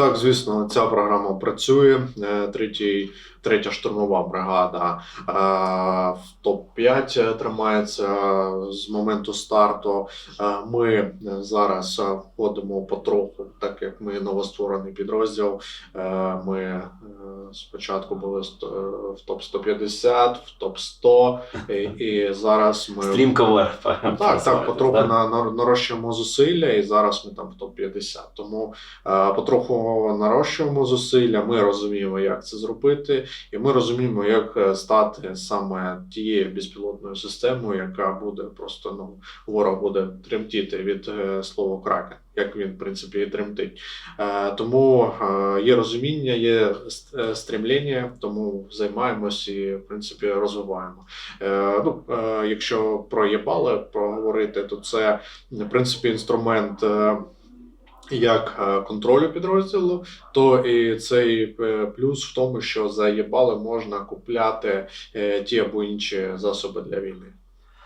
Так, звісно, ця програма працює. Е, Третій, третя штурмова бригада е, в топ-5 тримається з моменту старту. Е, Ми е, зараз е, входимо потроху, так як ми новостворений підрозділ. Е, Ми е, спочатку були е, в топ 150, в топ 100 і, і зараз ми Стрімко вверх. так, так, потроху на, на, нарощуємо зусилля, і зараз ми там в топ-50. Тому е, потроху нарощуємо зусилля. Ми розуміємо, як це зробити, і ми розуміємо, як е, стати саме тією безпілотною системою, яка буде просто ну ворог буде тремтіти від е, слова кракен, як він в принципі і тремтить. Е, тому е, є розуміння, є е, стремління, тому займаємось і в принципі розвиваємо. Ну, якщо про єбали проговорити, то це в принципі інструмент. Як контролю підрозділу, то і цей плюс в тому, що за єбали можна купляти ті або інші засоби для війни.